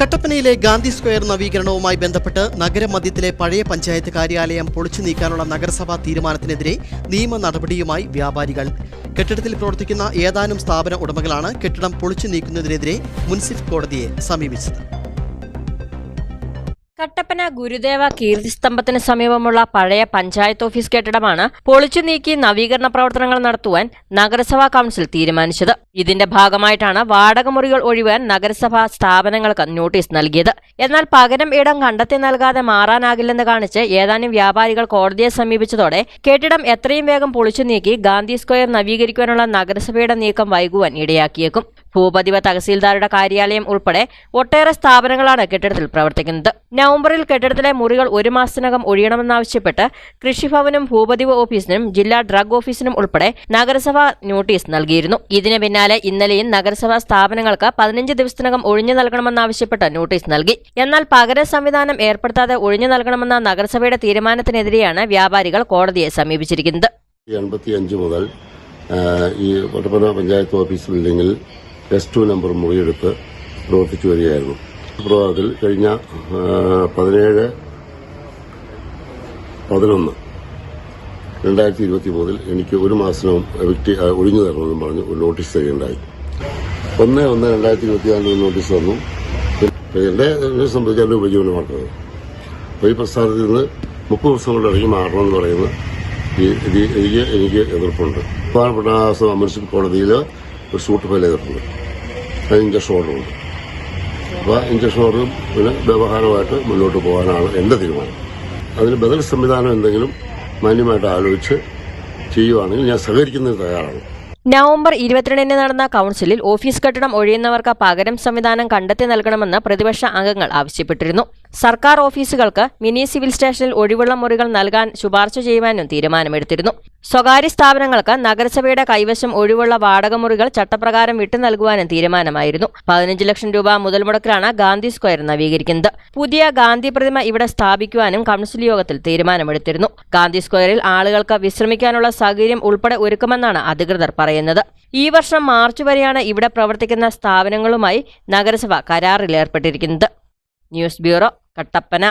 കട്ടപ്പനയിലെ Gandhi square നവീകരണവുമായി ബന്ധപ്പെട്ട് നഗരമധ്യത്തിലെ പഴയ പഞ്ചായത്ത് കാര്യാലയം പൊളിച്ചു നീക്കാനുള്ള നഗരസഭാ തീരുമാനത്തിനെതിരെ നിയമ നടപടിയുമായി വ്യാപാരികൾ. കെട്ടിടത്തിൽ പ്രവർത്തിക്കുന്ന ഏതാനും സ്ഥാപന ഉടമകളാണ് കെട്ടിടം പൊളിച്ചു നീക്കുന്നതിനെതിരെ മുൻസിഫ് കോടതിയെ സമീപിച്ചത്. കട്ടപ്പന ഗുരുദേവ കീർത്തിസ്തംഭത്തിന് സമീപമുള്ള പഴയ പഞ്ചായത്ത് ഓഫീസ് കെട്ടിടമാണ് പൊളിച്ചു നീക്കി നവീകരണ പ്രവർത്തനങ്ങൾ നടത്തുവാൻ നഗരസഭാ കൌൺസിൽ തീരുമാനിച്ചത്. ഇതിന്റെ ഭാഗമായിട്ടാണ് വാടക മുറികൾ ഒഴിവാൻ നഗരസഭാ സ്ഥാപനങ്ങൾക്ക് നോട്ടീസ് നൽകിയത്. എന്നാൽ പകരം ഇടം കണ്ടെത്തി നൽകാതെ മാറാനാകില്ലെന്ന് കാണിച്ച് ഏതാനും വ്യാപാരികൾ കോടതിയെ സമീപിച്ചതോടെ കെട്ടിടം എത്രയും വേഗം പൊളിച്ചു നീക്കി ഗാന്ധി സ്ക്വയർ നവീകരിക്കുവാനുള്ള നഗരസഭയുടെ നീക്കം വൈകുവാൻ ഇടയാക്കിയേക്കും. ഭൂപതിവ തഹസീൽദാരുടെ കാര്യാലയം ഉൾപ്പെടെ ഒട്ടേറെ സ്ഥാപനങ്ങളാണ് കെട്ടിടത്തിൽ പ്രവർത്തിക്കുന്നത്. നവംബറിൽ കെട്ടിടത്തിലെ മുറികൾ ഒരു മാസത്തിനകം ഒഴിയണമെന്നാവശ്യപ്പെട്ട് കൃഷിഭവനും ഭൂപതിവ ഓഫീസിനും ജില്ലാ ഡ്രഗ് ഓഫീസിനും ഉൾപ്പെടെ നഗരസഭ നോട്ടീസ് നൽകിയിരുന്നു. ഇതിന് പിന്നാലെ ഇന്നലെയും നഗരസഭാ സ്ഥാപനങ്ങൾക്ക് പതിനഞ്ച് ദിവസത്തിനകം ഒഴിഞ്ഞു നൽകണമെന്നാവശ്യപ്പെട്ട് നോട്ടീസ് നൽകി. എന്നാൽ പകര സംവിധാനം ഏർപ്പെടുത്താതെ ഒഴിഞ്ഞു നൽകണമെന്ന നഗരസഭയുടെ തീരുമാനത്തിനെതിരെയാണ് വ്യാപാരികൾ കോടതിയെ സമീപിച്ചിരിക്കുന്നത്. എൺപത്തി അഞ്ച് മുതൽ ഈ ഒട്ടപ്പന പഞ്ചായത്ത് ഓഫീസ് ബിൽഡിംഗിൽ എസ് ടു നമ്പർ മുറിയെടുത്ത് പ്രവർത്തിച്ചു വരികയായിരുന്നു. പ്രഭാതത്തിൽ കഴിഞ്ഞ പതിനേഴ് പതിനൊന്ന് രണ്ടായിരത്തി ഇരുപത്തി മൂന്നിൽ എനിക്ക് ഒരു മാസവും വ്യക്തി ഒഴിഞ്ഞു തരണമെന്നും പറഞ്ഞ് ഒരു നോട്ടീസ് തരികയുണ്ടായി. ഒന്ന് ഒന്ന് രണ്ടായിരത്തി ഇരുപത്തിനാലിൽ ഒരു നോട്ടീസ് തന്നു. എന്റെ എന്നെ സംബന്ധിച്ച് അപ്പോൾ ഈ പ്രസ്ഥാനത്തിൽ നിന്ന് മുപ്പത് ദിവസം കൊണ്ട് ഇറങ്ങി മാറണമെന്ന് പറയുന്ന ഈ എനിക്ക് എതിർപ്പുണ്ട്. പ്രധാനപ്പെട്ട മുനിസിപ്പൽ കോടതിയിൽ ഒരു സൂട്ട് ഫയൽ ചെയ്തിട്ടുണ്ട് അത് ഇഞ്ചക്ഷൻ ഓർഡറുണ്ട് അപ്പോൾ ഇഞ്ചക്ഷൻ ഓർഡറും പിന്നെ വ്യവഹാരമായിട്ട് മുന്നോട്ട് പോകാനാണ് എന്റെ തീരുമാനം. അതിന് ബദൽ സംവിധാനം എന്തെങ്കിലും മാന്യമായിട്ട് ആലോചിച്ച് ചെയ്യുവാണെങ്കിൽ ഞാൻ സഹകരിക്കുന്നതിന് തയ്യാറാണ്. നവംബർ ഇരുപത്തിരണ്ടിന് നടന്ന കൗൺസിലിൽ ഓഫീസ് കെട്ടിടം ഒഴിയുന്നവർക്ക് പകരം സംവിധാനം കണ്ടെത്തി നൽകണമെന്ന് പ്രതിപക്ഷ അംഗങ്ങൾ ആവശ്യപ്പെട്ടിരുന്നു. സർക്കാർ ഓഫീസുകൾക്ക് മിനി സിവിൽ സ്റ്റേഷനിൽ ഒഴിവുള്ള മുറികൾ നൽകാൻ ശുപാർശ ചെയ്യുവാനും തീരുമാനമെടുത്തിരുന്നു. സ്വകാര്യ സ്ഥാപനങ്ങൾക്ക് നഗരസഭയുടെ കൈവശം ഒഴിവുള്ള വാടക മുറികൾ ചട്ടപ്രകാരം വിട്ടു നൽകുവാനും തീരുമാനമായിരുന്നു. പതിനഞ്ച് ലക്ഷം രൂപ മുതൽ മുടക്കിലാണ് ഗാന്ധി സ്ക്വയർ നവീകരിക്കുന്നത്. പുതിയ ഗാന്ധി പ്രതിമ ഇവിടെ സ്ഥാപിക്കുവാനും കൗൺസിൽ യോഗത്തിൽ തീരുമാനമെടുത്തിരുന്നു. ഗാന്ധി സ്ക്വയറിൽ ആളുകൾക്ക് വിശ്രമിക്കാനുള്ള സൗകര്യം ഉൾപ്പെടെ ഒരുക്കുമെന്നാണ് അധികൃതർ പറയുന്നത്. ഈ വർഷം മാർച്ച് വരെയാണ് ഇവിടെ പ്രവർത്തിക്കുന്ന സ്ഥാപനങ്ങളുമായി നഗരസഭ കരാറിലേർപ്പെട്ടിരിക്കുന്നത് ന്യൂസ് ബ്യൂറോ കട്ടപ്പന.